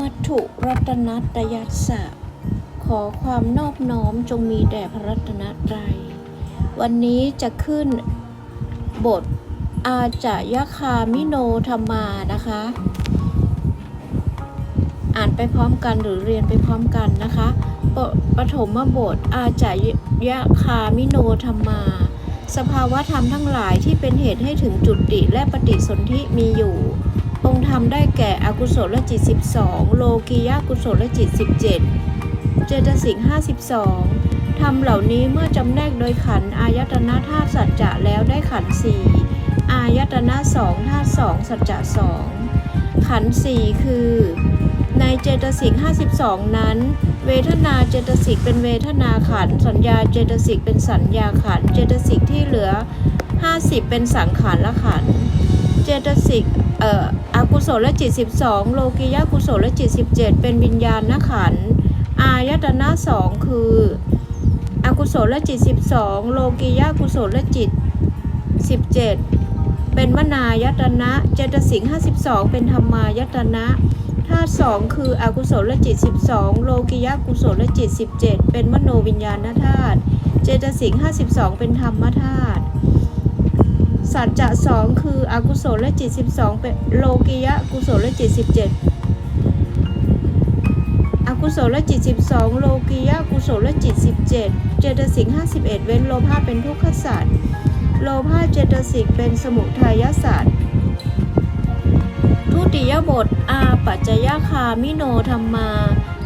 มัตถุรัตนัตยัสสะ ขอความนอบน้อมจงมีแด่พระรัตนตรัย วันนี้จะขึ้นบทอาจายคามิโนธรรมานะคะ อ่านไปพร้อมกันหรือเรียนไปพร้อมกันนะคะปปฐมบทอาจายคามิโนธรรมา สภาวะธรรมทั้งหลายที่เป็นเหตุให้ถึงจุดติและปฏิสนธิมีอยู่ องค์ธรรมได้แก่อกุศลจิต 12 โลกียกุศลจิต 17 เจตสิก52ธรรมเหล่านี้เมื่อจำแนกโดยขันอายตนะธาตุสัจจะแล้วได้ขันสี่อายตนะสองธาตุสองสัจจะสองขันสี่คือ ในเจตสิก52 นั้น เวทนาเจตสิกเป็นเวทนาขัน สัญญาเจตสิกเป็นสัญญาขัน เจตสิกที่เหลือ 50 เป็นสังขารละขันเจตสิก เอ่ออกุศลจิต 12 โลกิยากุศลจิต 17 เป็นวิญญาณนขันอายตนะสองคืออกุศลจิต 12 โลกิยากุศลจิต 17 เป็นมนายตนะเจตสิก52 เป็นธรรมายตนะธาตุสองคืออกุศลจิต 12 โลกิยากุศลจิต 17 เป็นมโนวิญญาณธาตุเจตสิก52 เป็นธรรมธาตุ สัจจะสองคืออกุศลและจิต 12 เป็นโลกิยกุศลและจิต 17 อกุศลและจิต 12 โลกิยกุศลและจิต 17 เจตสิก51 เว้นโลภะเป็นทุกขศาสตว์โลภะเจตสิกเป็นสมุทัยศาสตว์ทุติยบท อาปัจจยคามิโนธรรมา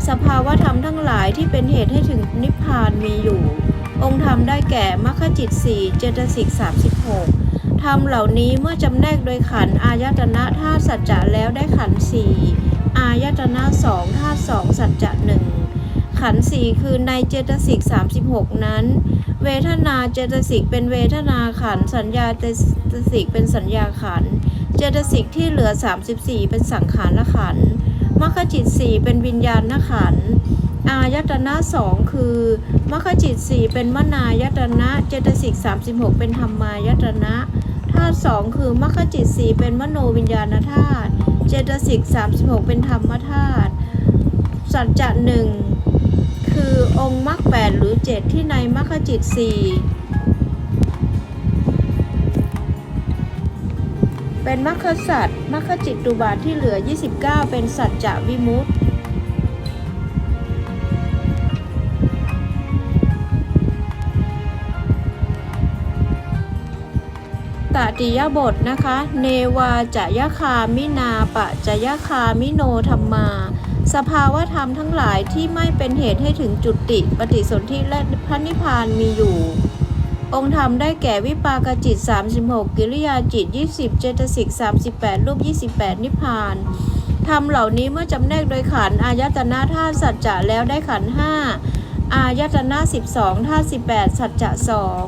สภาวะธรรมทั้งหลายที่เป็นเหตุให้ถึงนิพพานมีอยู่ องค์ธรรมได้แก่มรรคจิต4เจตสิก36 ธรรมเหล่านี้เมื่อจำแนกโดยขันอายตนะธาตุสัจจะแล้วได้ขันสี่อายตนะสองธาตุสองสัจจะหนึ่งขันสี่คือในเจตสิก36 นั้น เวทนาเจตสิกเป็นเวทนาขันสัญญาเจตสิกเป็นสัญญาขันเจตสิกที่เหลือ 34 เป็นสังขารละขันมรรคจิต4เป็นวิญญาณขันอายตนะสองคือมรรคจิต4เป็นมนายตนะเจตสิก36 เป็นธรรมายตนะ สองคือมรรคจิตสี่เป็นมโนวิญญาณธาตุเจตสิก36เป็นธรรมธาตุสัจจะหนึ่งคือองค์มรรคแปดหรือ7ที่ในมรรคจิตสี่เป็นมรรคสัตว์มรรคจิตตุบาทที่เหลือ 29 เป็นสัจจะวิมุตติ ตติยบทนะคะ เนวาจะยคามินาปะจะยคามิโนธรรมา สภาวะธรรมทั้งหลายที่ไม่เป็นเหตุให้ถึงจุติปฏิสนธิและพระนิพพานมีอยู่ องค์ธรรมได้แก่วิปากจิต 36 กิริยาจิต 20 เจตสิก 38 รูป 28 นิพพานธรรมเหล่านี้เมื่อจำแนกโดยขันธ์อายตนะธาตุสัจจะแล้วได้ขันธ์ห้าอายตนะ 12ธาตุ18 สัจจะสอง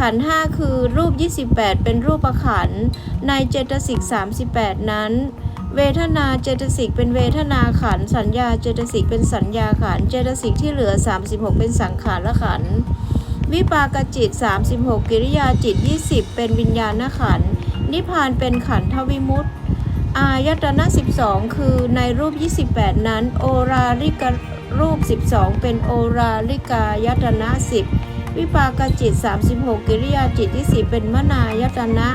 ขันห้าคือรูป 28 เป็นรูปประขัน ในเจตสิก 38 นั้น เวทนาเจตสิกเป็นเวทนาขัน สัญญาเจตสิกเป็นสัญญาขัน เจตสิกที่เหลือ 36 เป็นสังขารละขัน วิปากจิต 36 กิริยาจิต 20 เป็นวิญญาณขัน นิพพานเป็นขันธวิมุตติอายตนะ 12 คือในรูป 28 นั้น โอราริกรูป 12 เป็นโอราริกายตนะ 10 วิปากจิต 36 กิริยาจิตที่4เป็นมนายตนะ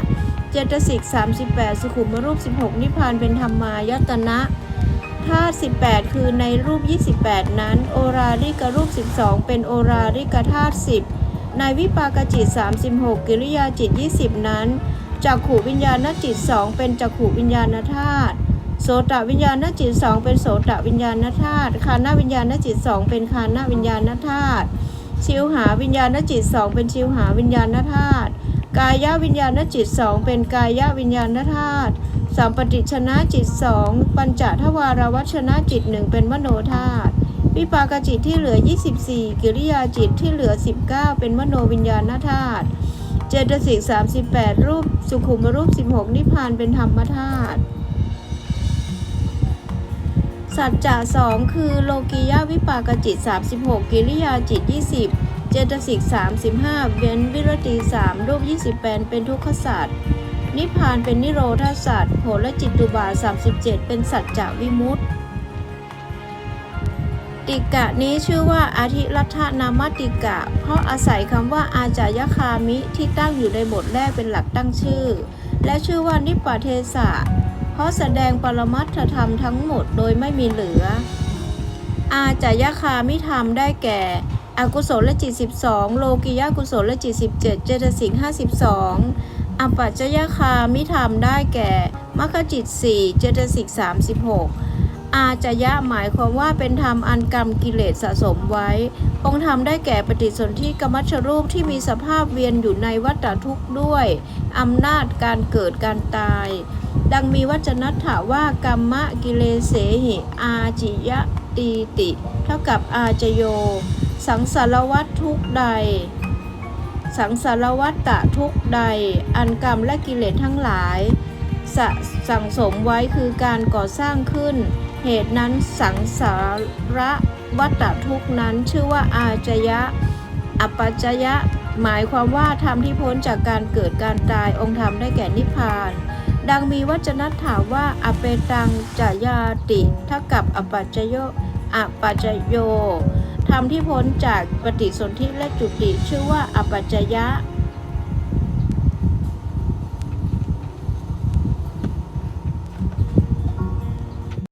เจตสิก 38 สุขุมรูป 16 นิพพานเป็นธรรมายตนะธาตุ18 คือในรูป 28 นั้น โอราริกรูป 12 เป็นโอราริกธาตุ10 ในวิปากจิต 36 กิริยาจิต 20 นั้นจักขูวิญญาณจิต 2 เป็นจักขูวิญญาณธาตุโสตวิญญาณจิต 2 เป็นโสตวิญญาณธาตุคานาวิญญาณจิต 2 เป็นคานาวิญญาณธาตุ ชิวหาวิญญาณจิตสองเป็นชิวหาวิญญาณธาตุกายวิญญาณจิตสองเป็นกายวิญญาณธาตุสัมปติชนะจิตสองปัญจทวารวัชนะจิตหนึ่งเป็นมโนธาตุวิปากจิตที่เหลือ 24 กิริยาจิตที่เหลือ 19 เป็นมโนวิญญาณธาตุเจตสิก38 รูป สุขุมรูป 16 นิพพานเป็นธรรมธาตุ สัจจะสองคือโลกียวิปากจิต 36 กิริยาจิต 20 เจตสิก 35 เว้นวิรติ3รูป 28 เป็นทุกขศาสตว์นิพพานเป็นนิโรธาสตว์โหและจิตตุบา37 เป็นสัจจะวิมุตติติกะนี้ชื่อว่าอาทิรัฐนามติกะ เพราะอาศัยคำว่าอาจายคามิที่ตั้งอยู่ในบทแรกเป็นหลักตั้งชื่อ และชื่อว่านิปปเทสะ เพราะแสดงปรมัตถธรรมทั้งหมดโดยไม่มีเหลือ อาจายคามิธรรมได้แก่ อกุศลจิต 12 โลกิยากุศลจิต 17 เจตสิก52อัปปัจจยคามิธรรมได้แก่มรรคจิต 4 เจตสิก36 อาจยะหมายความว่าเป็นธรรมอันกรรมกิเลสสะสมไว้ องค์ธรรมได้แก่ปฏิสนธิกรรมชรูปที่มีสภาพเวียนอยู่ในวัฏทุกข์ด้วยอำนาจการเกิดการตาย ดังมีวจนัตถาว่ากรรมะกิเลเสหิอาจิยะตีติ เท่ากับอาจโย สังสารวัตทุกใด สังสารวัตตะทุกใด อันกรรมและกิเลสทั้งหลายสสั่งสมไว้คือการก่อสร้างขึ้น เหตุนั้นสังสารวัตตทุกนั้นชื่อว่าอาจยะอัปปัจจยะ หมายความว่าธรรมที่พ้นจากการเกิดการตายองค์ธรรมได้แก่นิพพาน ดังมีวจนัตถามว่าอเปตังจายาติเท่ากับอปัจจโยอปัจจโยธรรมที่พ้นจากปฏิสนธิและจุติชื่อว่าอปปัจจยะ